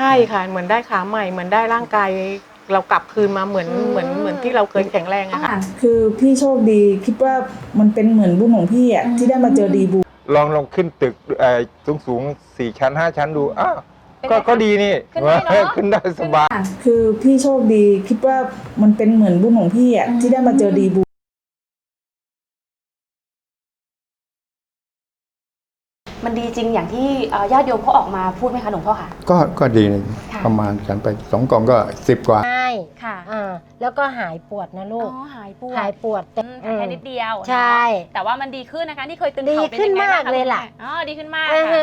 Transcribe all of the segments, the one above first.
ใช่ค่ะ เหมือนได้ขาใหม่ เหมือนได้ร่างกายเรากลับคืนมาเหมือนอืมเหมือนเหมือนที่เราเคยแข็งแรงอะค่ะค่ะ คือพี่โชคดีคิดว่ามันเป็นเหมือนบุญของพี่อะอืมที่ได้มาเจอดีบูลองลองขึ้นตึกสูงสูงๆสี่ชั้นห้าชั้นดูอ้าวเป็นก็ไงคะก็ดีนี่ขึ้นได้เนอะ ขึ้นได้สบายค่ะคือพี่โชคดีคิดว่ามันเป็นเหมือนบุญของพี่อะอืมที่ได้มาเจอดีบู ดีจริงอย่างที่เอ่อญาติโยมเขาออกมาพูดไหมคะหลวงพ่อค่ะก็ก็ดีนะค่ะ ประมาณฉันไปสองกล่องก็สิบกว่า ใช่ค่ะอ่าแล้วก็หายปวดนะอ๋ลูกอหายปวดหายปวดแต่อืมแต่แค่นิดเดียวใช่แต่ว่ามันดีขึ้นนะคะที่เคยตึงดีเข่าเป็นขึ้นยังไงบ้างมากคะเลยล่ะ คุณแม่อ๋อดีขึ้นมากเออค่ะ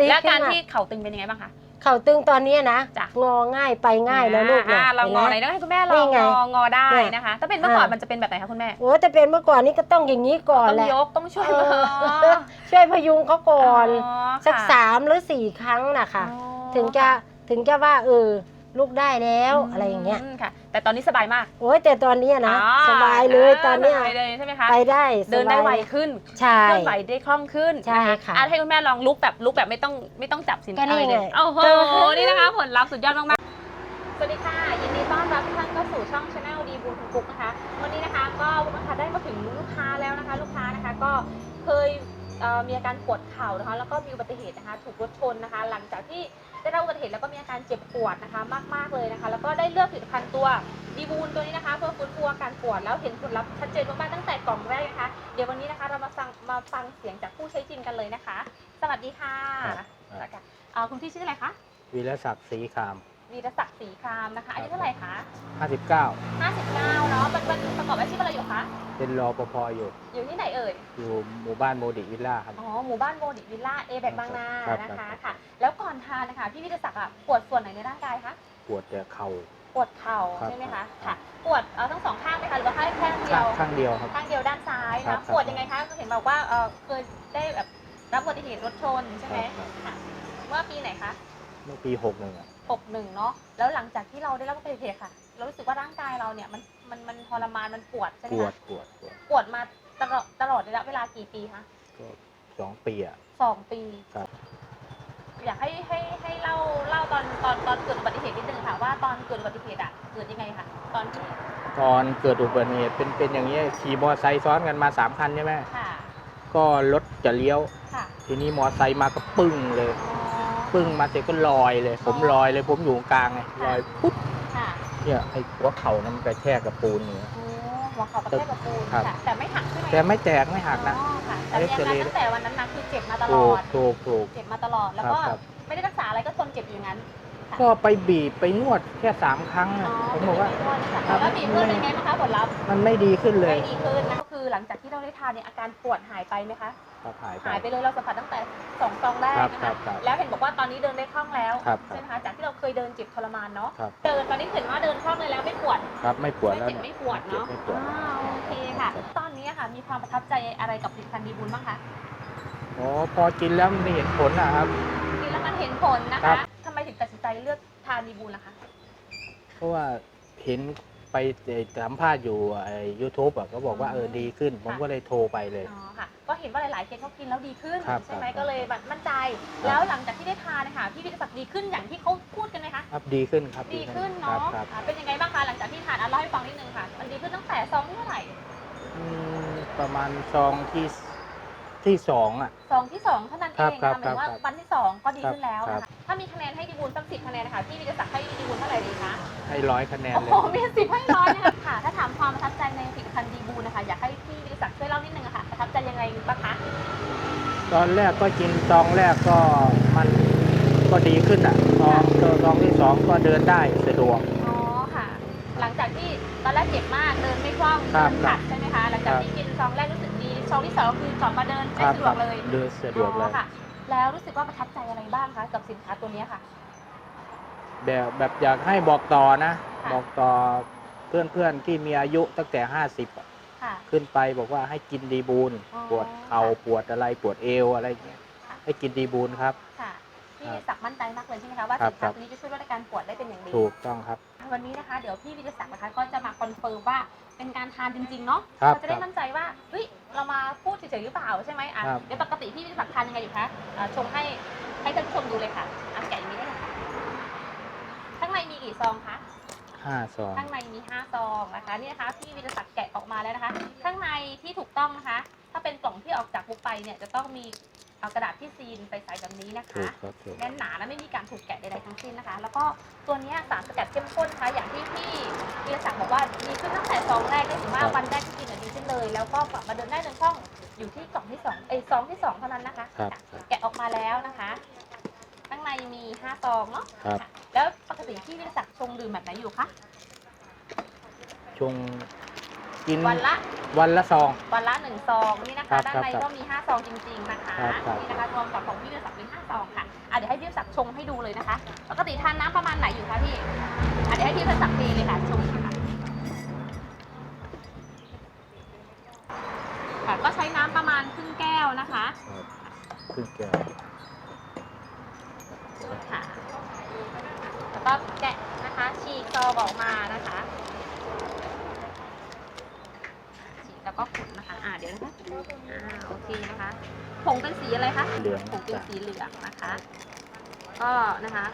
ดีแล้วขึ้นการมากที่เข่าตึงเป็นยังไงบ้างคะเข่าตึงตอนเนี้ยนะจ้ะ งอง่ายไปง่ายแล้วลูกอ่านะเรางอไหนห็นต้องไหมให้คุณแม่ลนี่องไงงองอได้เนี่ยนะคะ ถ้าเป็นเมื่อก่อนอ่ามั มันจะเป็นแบบไหนคะคุณแม่ โอ้แต่เป็นเมื่อก่อนนี่ก็ต้องอย่างนี้ก่อนต้องแหละยกต้องช่วยเอมืออช่วยพยุงเขาก่อนอ๋อสักค่ะสามหรือสี่ครั้งนะคะ อ๋อถึงจะถึงจะว่าเออ ลูกได้แล้วอะไรอย่างเงี้ยมค่ะ แต่ตอนนี้สบายมากโอ้ยแต่ตอนเนี้ยนะอ๋อสบายเลยตอนเนี้ยสบายเลยใช่ไหมคะไปได้เดินได้สบายไวขึ้นใช่ เคลื่อนไหวได้คล่องขึ้นใช่นค่ะอ่ให้คุณแม่ลองลุกแบบลุกแบบไม่ต้องไม่ต้องจับสินก็นี่อะไรเลยไงโอ้โหเออนี่นะคะผลลัพธ์สุดยอดมากๆสวัสดีค่ะยินดีต้อนรับทุกท่านเข้าสู่ช่องชาแนลดีบูคุณกุ๊กนะคะวันนี้นะคะก็นะคะได้มาถึงลูกค้าแล้วนะคะ ลูกค้านะคะก็เคยเอ่อ มีอาการปวดเข่านะคะแล้วก็มีอุบัติเหตุนะคะถูกรถชนนะคะ หลังจากที่ได้รับอุบัติเหตุแล้วก็มีอาการเจ็บปวดนะคะมากๆเลยนะคะ แล้วก็ได้เลือกผลิตภัณฑ์ตัวดีบูนตัวนี้นะคะเพื่อฟื้นฟูอาการปวดแล้วเห็นผลลัพธ์ชัดเจนมากๆตั้งแต่กล่องแรกนะคะ เดี๋ยววันนี้นะคะเรามาฟังมาฟังเสียงจากผู้ใช้จริงกันเลยนะคะ สวัสดีค่ะครับสวัสดีค่ะเอ่อคุณพี่ชื่ออะไรคะ วีรศักดิ์ศรีคาม วีรศักดิ์ศรีครามนะคะอายุเท่าไหร่คะ59 59เนาะเป็นเป็นประกอบอาชีพอะไรอยู่คะเป็นรอปภอยู่ อยู่ที่ไหนเอ่ยอยู่หมู่บ้านโมดิวิลล่าครับ อ๋อหมู่บ้านโมดิวิลล่าเอแบกบางนาครับนะคะครับค่ะ แล้วก่อนทานนะคะพี่วิทยาศักดิ์อะปวดส่วนไหนในร่างกายคะปวดแต่เข่า ปวดเข่าครับใช่ไหมครัคะบ ค่ะ ปวดเอ่อทั้งสองข้างไหมคะหรือว่าแค่ข้างเดียว ข้างเดียวครับ ข้างเดียวด้านซ้ายครันะบครับ ปวดยังไงคะเห็นบอกว่าเออเคยได้แบบรับอุบัติเหตุรถชนใช่ไหมครับค่ะเมื่อปีไหนคะ เมื่อปี61อะ61เนาะแล้วหลังจากที่เราได้รับอุบัติเหตุค่ะ เรารู้สึกว่าร่างกายเราเนี่ยมันมันมันทรมานมันปวดใช่ไหมปวดคะปวดปวดปวดมาตลอดตลอดระยะเวลากี่ปีคะก็สองปีอะสองปีครับ อยากให้ให้ให้เล่าเล่าตอนตอนตอนเกิดอุบัติเหตุนิดนึงค่ะว่าตอนเกิดอุบัติเหตุอะเกิดยังไงคะตอนที่ตอนเกิดอุบัติเหตุเป็นเป็นอย่างนี้ยขี่มอเตอร์ไซค์ซ้อนกันมา3คันใช่ไหมค่ะก็รถจะเลี้ยว ค่ะ ทีนี้มอเตอร์ไซค์มาก็ปึ้งเลย อ๋อ ปึ้งมาเสร็จก็ลอยเลย ผมอ๋อลอยเลยผมอยู่กลางไงลอยปุ๊บค่ะเนี่ยไอ้หัวเข่านั้นมันกระแทกกับปูนเนี่ย โอ้หัวเข่ากระแทกกับปูนครับ ค่ะ แต่ไม่หักใช่ไหมแต่ไม่แตกไม่หักนะ อ๋อค่ะแต่มีอาการตั้งแต่วันนั้นมาคือเจ็บมาตลถูอกด ถูกถูก เจ็บมาตลอด แล้วครับก็ครับ ไม่ได้รักษาอะไรก็ทนเจ็บอยู่อย่างนั้นค่ะก็ไปบีบไปนวดแค่สามครั้งอ๋อะอผมบอกว่าเป็นอย่างนี้ด้วยค่ะแล้วมีเพื่อนเป็นไงบ้างคะผลลัพธ์มันไม่ดีขึ้นเลยไม่ดีขึ้นนะก็ คือหลังจากที่เราได้ทานเนี่ยอาการปวดหายไปไหมคะครับหายไป หายไปเลยเราสัมผัสตั้งแต่สองซองแรกครับนะครัคะบครับแล้วเห็นบอกว่าตอนนี้เดินได้คล่องแล้วครับ ใช่ไหมคะจากที่เราเคยเดินเจ็บทรมานเนาะครับเดินตอนนี้เห็นว่าเดินคล่องเลยแล้วไม่ปวด ครับไม่ปวดไม่แล้วเจ็บเนี่ยไม่ปวดเจ็บเนาะไม่ปวด อ่าโอเคค่ะตอนนี้ค่ะมีความประทับใจอะไรกับผลิตภัณฑ์ดีบุญบ้างคะอ๋อพอกินแล้วมันเห็นผลนะครับ กินแล้วมันเห็นผลนะครัคะบ ทำไมถึงตัดสินใจเลือกทานดีบุญล่ะคะ เพราะว่าเห็น ไปสัมภาษณ์อยู่ยูทูบอะเขาบอกว่าอืมเออดีขึ้น ผมค่ะก็เลยโทรไปเลย อ๋อค่ะ ก็เห็นว่าหลายๆเคสเขากินแล้วดีขึ้น ครับใช่ไหมครับ ก็เลยแบบมั่นใจครับแล้วหลังจากที่ได้ทานนะคะพี่วิทยาศักดิ์ดีขึ้นอย่างที่เขาพูดกันไหมคะ ครับดีขึ้นครับดีขึ้นครัเนาะบครับอ่าเป็นยังไงบ้างคะหลังจากที่ทานอะเล่าให้ฟังนิดนึงค่ะ มันดีขึ้นตั้งแต่ซองที่เท่าไหร่ อืมประมาณซองที่ ที่สองอะซองที่สองเท่านั้นเอครับงครัค่ะบหมายถึงว่าครับวันที่สองก็ดีครับขึ้นแล้วครันะบคะถ้ามีคะแนนให้ดีบุญสักสิบคะแนนนะคะพี่วิทยาศักดิ์ให้ดีบุญเท่าไหร่ดีคะ ให้ร้อยคะแนนโอ้เลยโหมีสิบให้ร้อยนะคะค่ะ ถ้าถามความประทับใจในผลิตภัณฑ์ดีบุญนะคะ อยากให้พี่วิทยาศักดิ์ช่วยเล่านิดนึงอะค่ะ ประทับใจยังไงบ้างคะ ตอนแรกก็กินซองแรกก็มันก็ดีขึ้นอะซองซองที่สองก็เดินได้สะดวก อ๋อค่ะ หลังจากที่ตอนแรกเจ็บมากเดินไม่คล่องครัเดิบนขัดใช่ไหมคะ หลังจากครับ ที่กินซองแรกรู้สึก ดีซองที่สองคือกลับมาเดินคได้รับสะดวกเลยเดินสะดวกเลอ๋ยอค่ะ แล้วรู้สึกว่าประทับใจอะไรบ้างคะกับสินค้าตัวนี้ค่ะ แบบแบบอยากให้บอกต่อนะ ค่ะ บอกต่อเพื่อนๆที่มีอายุตั้งแต่ 50อะค่ะ ขึ้นไปบอกว่าให้กินดีบูนอ๋อปวดเข่าปวดอะไรปวดเอวอะไรอย่างเงี้ยค่ะให้กินดีบูนครับ ค่ะพี่ครับศักดิ์มั่นใจมากเลยใช่ไหมคะว่าครัสิบนค้าครับตัวนี้จะช่วยลดอาการปวดได้เป็นอย่างดี ถูกต้องครับ วันนี้นะคะเดี๋ยวพี่วิทยาศักดิ์นะคะก็จะมาคอนเฟิร์มว่า เป็นการทานจริงๆเนาะครับเราจะได้ครับมั่นใจว่าเฮ้ยเรามาพูดเฉยๆหรือเปล่าใช่ไหมอะครับ เดี๋ยวปกติพี่วิทยาศักดิ์ทานยังไงอยู่คะอะชงให้ให้ท่านผู้ชมดูเลยค่ะอะแกะอย่างนี้ได้เลยค่ะกี่ซองคะ ห้าซอง ข้างในมี5ซองนะคะนี่นะคะพี่วิรศักดิ์แกะออกมาแล้วนะคะ ข้างในที่ถูกต้องนะคะ ถ้าเป็นกล่องที่ออกจากบุ๊กไปเนี่ยจะต้องมีเอากระดาษที่ซีนใสๆแบบนี้นะถูคะ กครับถูก แน่นหนาและไม่มีการถูกแกะใดๆทั้งสิ้นนะคะ แล้วก็ตัวเนี้ยสารสกัดเข้มข้นนะคะอย่างที่พี่วิรศักดิ์บอกว่าดีขึ้นตั้งแต่ซองแรกได้ถึงว่าวันแรกที่กินอะดีขึ้นเลย แล้วก็กลับมาเดินได้ในช่องอยู่ที่กล่องที่สองเอ้ยซองที่สองเท่านั้นนะคะครับแกะออกมาแล้วนะคะข้างในมี5ซองเนาะครับ ค่ะแล้วปกติพี่วิรศักดิ์ชงดื่มแบบไหนอยู่คะชง กินวันละวันละซอง วันละหนึ่งซองนี่นะครัคะบด้านครับในครับก็มีห้าซองจริงๆนะคะครับครับ นี่นะคะรวมกับของพี่วิรศักดิ์เป็นห้าซองค่ะอะเดี๋ยวให้พี่วิรศักดิ์ชงให้ดูเลยนะคะปกติทานน้ำประมาณไหนอยู่คะพี่อะเดี๋ยวให้พี่วิรศักดิ์เทเลยค่ะชงค่ะค่ะก็ใช้น้ำประมาณครึ่งแก้วนะคะครึ่งแก้วค่ะแล้วก็แกะนะคะฉีกซองออกมานะคะฉี กแล้วก็ขุดนะคะ อ่าเดี๋ยวนะคะอ่าโอเคนะคะผงเป็นสีอะไรคะเหลืองผงเป็นจ้ะสีเหลืองนะคะ ก็นะคะ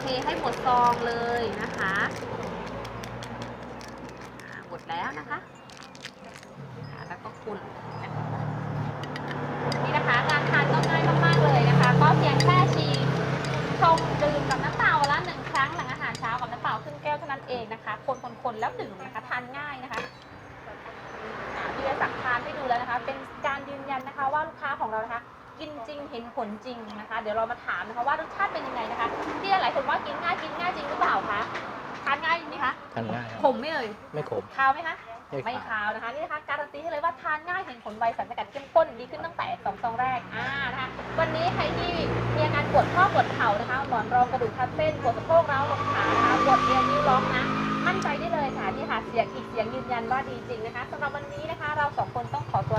เทให้หมดซองเลยนะคะอ่าหมดแล้วนะคะอ่าแล้วก็คุณนี่นะคะการทานก็ง่ายมากๆเลยนะคะ ก็เพียงแค่ชีชงดื่มกับน้ำเปล่าวันละหนึ่งครั้งหลังอาหารเช้ากับน้ำเปล่าครึ่งแก้วเท่านั้นเองนะคะ คนๆๆแล้วดื่มนะคะ ของเรานะคะ กินจริงเห็นผลจริงนะคะ เดี๋ยวเรามาถามนะคะว่ารสชาติเป็นยังไงนะคะ ที่หลายคนว่ากินง่ายกินง่ายจริงหรือเปล่าคะทานง่ายจริงไหมคะทานง่ายครับขมไม่เอ่ยไม่ขมคาวไหมคะไม่ไม่ขาวคาวนะคะนี่นะคะการันตีให้เลยว่าทานง่ายเห็นผลไวสารสกัดเข้มข้นดีขึ้นตั้งแต่สองซองแรกอ่านะคะวันนี้ใครที่มีอาการปวดข้อปวดเข่านะคะหมอนรองกระดูกทับเส้นปวดสะโพกร้าวลงขานะคะปวดเอวนิ้วล็อกนะมั่นใจได้เลยค่ะนี่ค่ะเสียงอีกเสียงยืนยันว่าดีจริงนะคะสำหรับวันนี้นะคะ เราสองคนต้องขอตัว